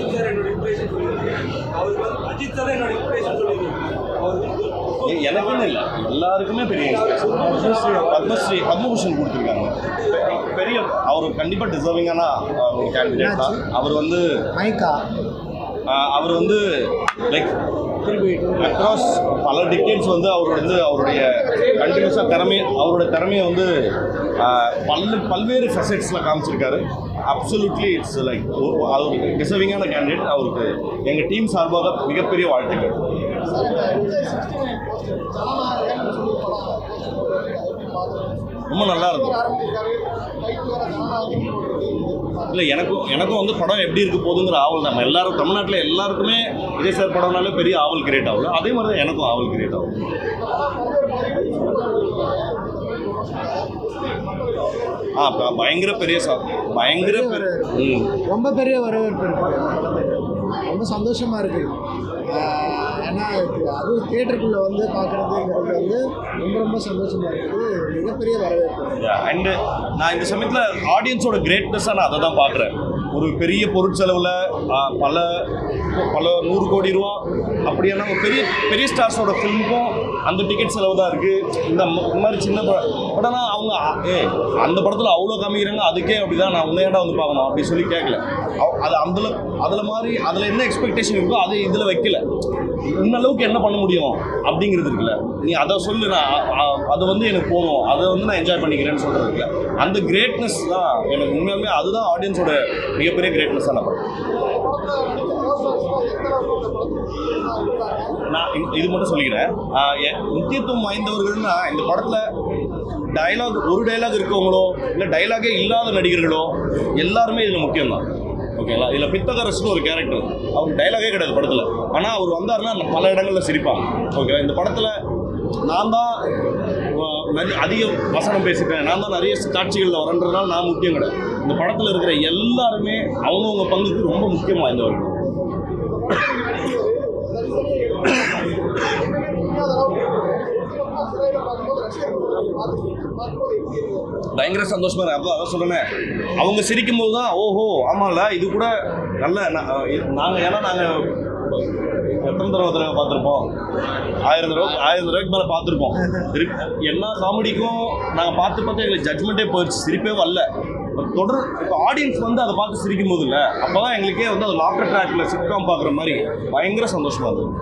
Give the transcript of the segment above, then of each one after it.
Ajith sir என்னோட inspiration சொல்லியிருக்கேன் அவருக்கு வந்து அஜித் சார் என்னோட இன்ஸ்பிரேஷன் சொல்லியிருக்கேன் அவருக்கு எனக்குன்னு இல்லை. எல்லாருக்குமே பெரிய. பத்மஸ்ரீ. பத்மஸ்ரீ பத்மபூஷன் கொடுத்துருக்காங்க. பெரிய அவர் கண்டிப்பாக டிசர்விங்கான ஒரு கேண்டிடேட் தான். அவர் வந்து மைக்கா அவர் வந்து லைக் அக்ராஸ் பல டிக்கெட்ஸ் வந்து அவர் வந்து அவருடைய கண்டினியூஸாக திறமை அவரோட திறமையை வந்து பல்ல பல்வேறு ஃபெசட்ஸில் காமிச்சிருக்காரு. அப்சல்யூட்லி இட்ஸ் லைக் அவர் டிசர்விங்கான கேண்டிடேட் அவருக்கு எங்கள் டீம் சார்பாக மிகப்பெரிய வாழ்த்துக்கள். ரொம்ப நல்லா இருக்கும். இல்லை எனக்கும் எனக்கும் வந்து படம் எப்படி இருக்க போகுதுங்கிற ஆவல் நம்ம எல்லாரும் தமிழ்நாட்டில் எல்லாருக்குமே விஜய் சார் படம்னாலே பெரிய ஆவல் கிரியேட் ஆகல. அதே மாதிரி தான் எனக்கும் ஆவல் கிரியேட் ஆகும். ஆ ப- பயங்கர பெரிய சா பயங்கர ரொம்ப பெரிய வரவேற்பு இருக்கு. ரொம்ப சந்தோஷமா இருக்கு. ஏன்னா அதுவும் தியேட்டருக்குள்ள வந்து பார்க்குறதுங்கிறது வந்து ரொம்ப ரொம்ப சந்தோஷமா இருக்குது. மிகப்பெரிய வரவேற்பு. அண்டு நான் இந்த சமயத்தில் ஆடியன்ஸோட கிரேட்னஸாக நான் அதை தான் பார்க்குறேன். ஒரு பெரிய பொருட்செலவில் பல பல நூறு கோடி ரூபா. அப்படியான ஒரு பெரிய பெரிய ஸ்டார்ஸோட ஃபிலிமுக்கும் அந்த டிக்கெட் செலவு தான் இருக்குது இந்த மாதிரி சின்ன படம் பட் ஆனால் அவங்க ஏ அந்த படத்தில் அவ்வளோ காமிக்கிறாங்க அதுக்கே அப்படி தான் நான் உண்மையாண்டா வந்து பார்க்கணும் அப்படி சொல்லி கேட்கல அது அதில் அதில் மாதிரி அதில் என்ன எக்ஸ்பெக்டேஷன் இருக்கோ அது இதில் வைக்கல. இன்னளவுக்கு என்ன பண்ண முடியும் அப்படிங்கிறது இருக்குல்ல. நீ அதை சொல்லு நான் அதை அது வந்து எனக்கு போகணும் அதை வந்து நான் என்ஜாய் பண்ணிக்கிறேன்னு சொல்கிறது இருக்குல்ல. அந்த கிரேட்னஸ் தான் எனக்கு உண்மையாலுமே அதுதான் ஆடியன்ஸோட மிகப்பெரிய கிரேட்னஸ் நான் நான் இது மட்டும் சொல்லிக்கிறேன். முக்கியத்துவம் வாய்ந்தவர்கள்னா இந்த படத்தில் டயலாக் ஒரு டைலாக் இருக்கவங்களோ இல்லை டயலாகே இல்லாத நடிகர்களோ எல்லாருமே இதில் முக்கியம்தான். ஓகேங்களா இதில் பித்தகரசுன்னு ஒரு கேரக்டர் அவர் டயலாகே கிடையாது படத்தில். ஆனால் அவர் வந்தாருன்னா பல இடங்களில் சிரிப்பாங்க. ஓகேவா இந்த படத்தில் நான் தான் அதிக வசனம் பேசிட்டேன் நான் தான் நிறைய காட்சிகளில் வரன்றதுனால நான் முக்கியம் கிடையாது. இந்த படத்தில் இருக்கிற எல்லாருமே அவங்கவுங்க பங்குக்கு ரொம்ப முக்கியம் வாய்ந்தவர்கள். பயங்கர சந்தோஷமா இருக்கு. அப்போ அதான் சொல்லுனேன் அவங்க சிரிக்கும் போது தான் ஓஹோ ஆமாம்ல இது கூட நல்ல நாங்கள் ஏன்னா நாங்கள் எத்தனை தடவை தடவை பார்த்துருப்போம்? ஆயிரம் தடவை ஆயிரம் தடவைக்கு மேலே பார்த்துருப்போம். எல்லா காமெடிக்கும் நாங்கள் பார்த்து பார்த்து எங்களுக்கு ஜட்மெண்ட்டே போயிடுச்சு சிரிப்பே வரல. தொடர் இப்போ ஆடியன்ஸ் வந்து அதை பார்த்து சிரிக்கும் போது இல்லை அப்போ தான் எங்களுக்கே வந்து அது லாஃப்டர் ட்ராக்ல சிட்காம் பார்க்குற மாதிரி பயங்கர சந்தோஷமா இருந்தது.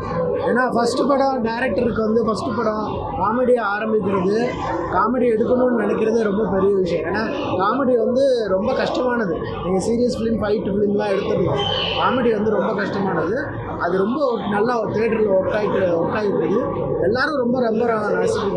ஏன்னா ஃபஸ்ட்டு படம் டேரக்டருக்கு வந்து ஃபஸ்ட்டு படம் காமெடியை ஆரம்பிக்கிறது காமெடி எடுக்கணும்னு நினைக்கிறது ரொம்ப பெரிய விஷயம். ஏன்னா காமெடி வந்து ரொம்ப கஷ்டமானது. நீங்கள் சீரியஸ் ஃபிலிம் ஃபைட் ஃபிலிம்லாம் எடுத்துருக்கோம் காமெடி வந்து ரொம்ப கஷ்டமானது. அது ரொம்ப ஒரு நல்லா தேட்டரில் ஒர்க் ஆகிட்டு ஒர்க் ஆகிட்டு எல்லாரும் ரொம்ப ரொம்ப ரசிக்கிறாங்க